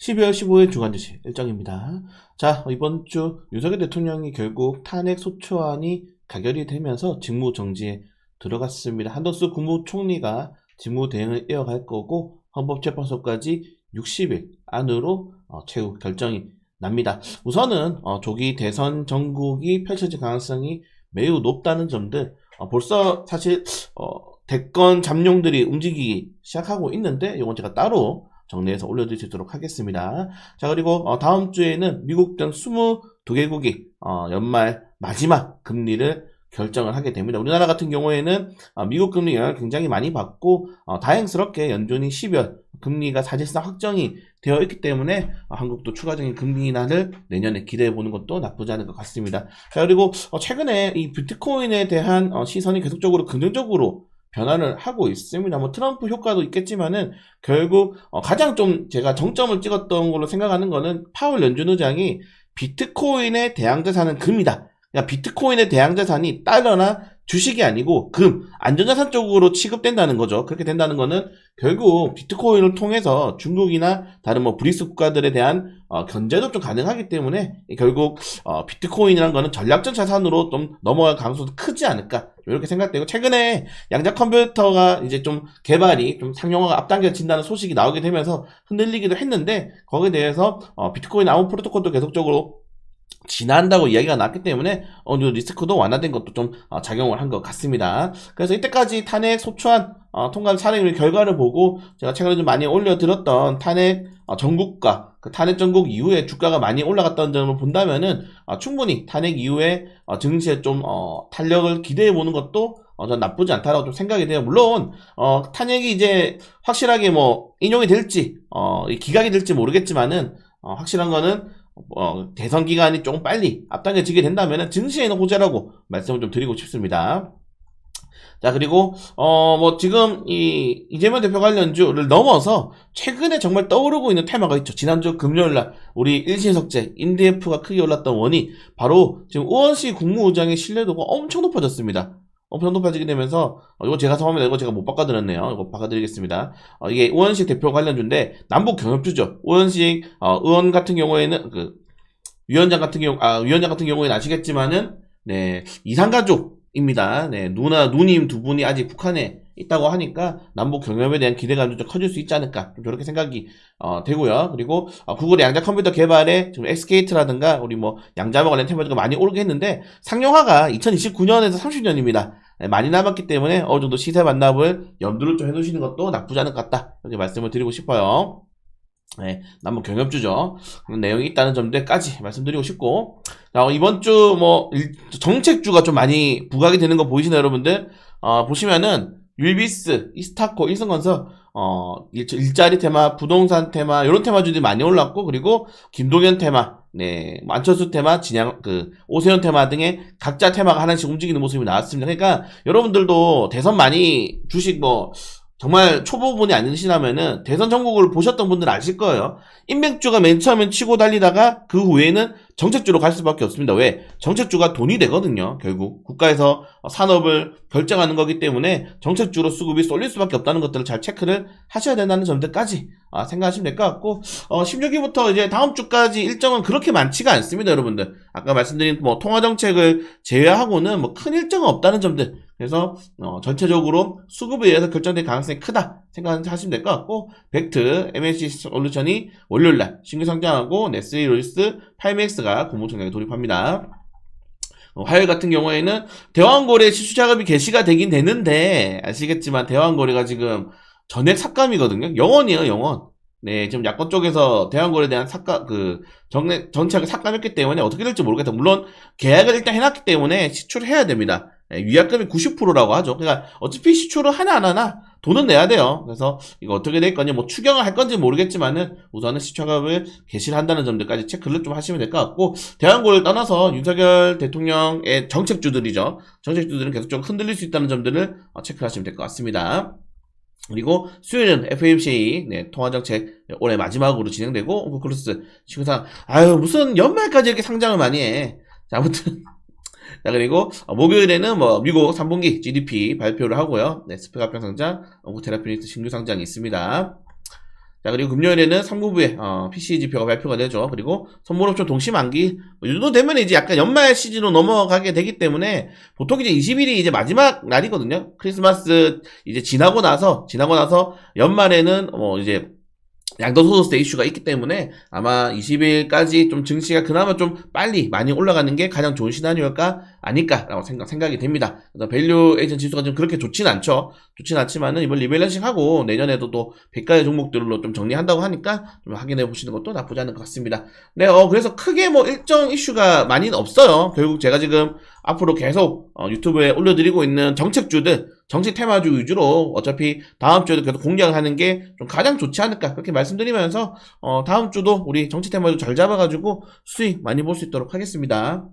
12월 15일 주간지시 일정입니다. 자, 이번 주 윤석열 대통령이 결국 탄핵 소추안이 가결이 되면서 직무 정지에 들어갔습니다. 한덕수 국무총리가 직무 대행을 이어갈 거고 헌법재판소까지 60일 안으로 어, 최후 결정이 납니다. 우선은 어, 조기 대선 전국이 펼쳐질 가능성이 매우 높다는 점들 어, 벌써 사실 어, 대권 잠룡들이 움직이기 시작하고 있는데 이건 제가 따로 정리해서 올려드리도록 하겠습니다. 자 그리고 어, 다음 주에는 미국 등 22개국이 어, 연말 마지막 금리를 결정을 하게 됩니다. 우리나라 같은 경우에는 어, 미국 금리 영향을 굉장히 많이 받고 어, 다행스럽게 연준이 10월 금리가 사실상 확정이 되어 있기 때문에 어, 한국도 추가적인 금리 인하를 내년에 기대해 보는 것도 나쁘지 않은 것 같습니다. 자 그리고 어, 최근에 이 비트코인에 대한 어, 시선이 계속적으로 긍정적으로 변화를 하고 있습니다. 뭐 트럼프 효과도 있겠지만은 결국 어, 가장 좀 제가 정점을 찍었던 걸로 생각하는 거는 파월 연준 의장이 비트코인의 대항자산은 금이다. 그러니까 비트코인의 대항자산이 달러나 주식이 아니고 금, 안전자산 쪽으로 취급된다는 거죠. 그렇게 된다는 거는 결국 비트코인을 통해서 중국이나 다른 뭐 브리스 국가들에 대한 어, 견제도 좀 가능하기 때문에 결국 어, 비트코인이라는 거는 전략적 자산으로 좀 넘어갈 가능성도 크지 않을까 이렇게 생각되고 최근에 양자 컴퓨터가 이제 좀 개발이 좀 상용화가 앞당겨진다는 소식이 나오게 되면서 흔들리기도 했는데 거기에 대해서 어, 비트코인 아웃 프로토콜도 계속적으로 지난다고 이야기가 나왔기 때문에 어느 정도 리스크도 완화된 것도 좀 어, 작용을 한 것 같습니다. 그래서 이때까지 탄핵 소추안 어, 통과 사례 결과를 보고 제가 최근에 좀 많이 올려드렸던 탄핵 어, 전국과 그 탄핵 전국 이후에 주가가 많이 올라갔다는 점을 본다면은 어, 충분히 탄핵 이후에 어, 증시에 좀 어, 탄력을 기대해 보는 것도 어, 전 나쁘지 않다라고 좀 생각이 돼요. 물론 어, 탄핵이 이제 확실하게 뭐 인용이 될지 어, 이 기각이 될지 모르겠지만은 어, 확실한 거는 어, 대선 기간이 조금 빨리 앞당겨지게 된다면 증시에는 호재라고 말씀을 좀 드리고 싶습니다. 자 그리고 어 뭐 지금 이 이재명 대표 관련주를 넘어서 최근에 정말 떠오르고 있는 테마가 있죠. 지난주 금요일날 우리 일신석재 인디에프가 크게 올랐던 원이 바로 지금 우원시 국무의장의 신뢰도가 엄청 높아졌습니다. 엄청 높아지게 되면서 어, 이거 제가 처음에 이거 제가 못 바꿔드렸네요. 이거 바꿔드리겠습니다. 어, 이게 우원식 대표 관련주인데 남북 경협주죠. 우원식 어, 의원 같은 경우에는 그 위원장 같은 경우 아 위원장 같은 경우에는 아시겠지만은 네 이상가족 입니다. 네 누나 누님 두 분이 아직 북한에 있다고 하니까 남북 경협에 대한 기대감도 좀 커질 수 있지 않을까 좀 저렇게 생각이 어, 되고요. 그리고 어, 구글의 양자 컴퓨터 개발에 지금 엑스케이트라든가 우리 뭐 양자와 관련 테마가 많이 오르게 했는데 상용화가 2029년에서 30년입니다. 많이 남았기 때문에 어느 정도 시세 반납을 염두를 좀 해놓으시는 것도 나쁘지 않을 것 같다 이렇게 말씀을 드리고 싶어요. 네, 남북 경협주죠. 그런 내용이 있다는 점들까지 말씀드리고 싶고, 자, 이번 주 뭐 정책주가 좀 많이 부각이 되는 거 보이시나요, 여러분들? 어, 보시면은 율비스, 이스타코, 일성건설, 어, 일, 일자리 테마, 부동산 테마, 이런 테마주들이 많이 올랐고, 그리고 김동현 테마, 네, 뭐 안철수 테마, 진양, 그, 오세훈 테마 등의 각자 테마가 하나씩 움직이는 모습이 나왔습니다. 그러니까 여러분들도 대선 많이 주식 뭐, 정말 초보분이 아니시라면은 대선 전국을 보셨던 분들은 아실 거예요. 인맥주가 맨 처음엔 치고 달리다가 그 후에는 정책주로 갈 수밖에 없습니다. 왜? 정책주가 돈이 되거든요. 결국 국가에서 산업을 결정하는 거기 때문에 정책주로 수급이 쏠릴 수밖에 없다는 것들을 잘 체크를 하셔야 된다는 점들까지 아, 생각하시면 될 것 같고 어, 16일부터 이제 다음 주까지 일정은 그렇게 많지가 않습니다, 여러분들. 아까 말씀드린 뭐 통화 정책을 제외하고는 뭐 큰 일정은 없다는 점들. 그래서 어, 전체적으로 수급에 의해서 결정될 가능성이 크다 생각하시면 될 것 같고 벡트, MSC 솔루션이 월요일날 신규 상장하고 네스리 로이스, 파이맥스가 공모청량에 돌입합니다. 어, 화요일 같은 경우에는 대왕거래 시추 작업이 개시가 되긴 되는데 아시겠지만 대왕거래가 지금 전액 삭감이거든요. 영원이에요, 영원. 네, 지금 야권 쪽에서 대왕거래에 대한 삭감, 그, 정액, 전체하게 삭감했기 때문에 어떻게 될지 모르겠다. 물론, 계약을 일단 해놨기 때문에 시초를 해야 됩니다. 네, 위약금이 90%라고 하죠. 그러니까, 어차피 시초를 하나 안 하나, 돈은 내야 돼요. 그래서, 이거 어떻게 될 거냐, 뭐, 추경을 할 건지 모르겠지만은, 우선은 시초값을 개시를 한다는 점들까지 체크를 좀 하시면 될 것 같고, 대왕거래를 떠나서 윤석열 대통령의 정책주들이죠. 정책주들은 계속적으로 흔들릴 수 있다는 점들을 어, 체크하시면 될 것 같습니다. 그리고 수요일은 FMCA 네, 통화정책 올해 마지막으로 진행되고 오크클루스 시구상 아유 무슨 연말까지 이렇게 상장을 많이 해. 자 아무튼 자 그리고 어, 목요일에는 뭐 미국 3분기 GDP 발표를 하고요. 네 스펙 합병 상장, 온코테라피닉스 신규 상장이 있습니다. 자, 그리고 금요일에는 3부부에 PC 지표가 발표가 되죠. 그리고 선물옵션 동시 만기 뭐 되면 이제 약간 연말 시즌으로 넘어가게 되기 때문에 보통 이제 20일이 이제 마지막 날이거든요. 크리스마스 이제 지나고 나서 지나고 나서 연말에는 뭐 이제 양도소득세 이슈가 있기 때문에 아마 20일까지 좀 증시가 그나마 좀 빨리 많이 올라가는 게 가장 좋은 시나리오가 아닐까라고 생각, 생각이 됩니다. 그래서 밸류에이션 지수가 좀 그렇게 좋진 않죠. 좋진 않지만은 이번 리밸런싱 하고 내년에도 또 100가의 종목들로 좀 정리한다고 하니까 좀 확인해 보시는 것도 나쁘지 않은 것 같습니다. 네, 어, 그래서 크게 뭐 일정 이슈가 많이는 없어요. 결국 제가 지금 앞으로 계속 어, 유튜브에 올려드리고 있는 정책주들, 정책 테마주 위주로 어차피 다음 주에도 계속 공략하는 게 좀 가장 좋지 않을까 그렇게 말씀드리면서 어, 다음 주도 우리 정책 테마주 잘 잡아가지고 수익 많이 볼 수 있도록 하겠습니다.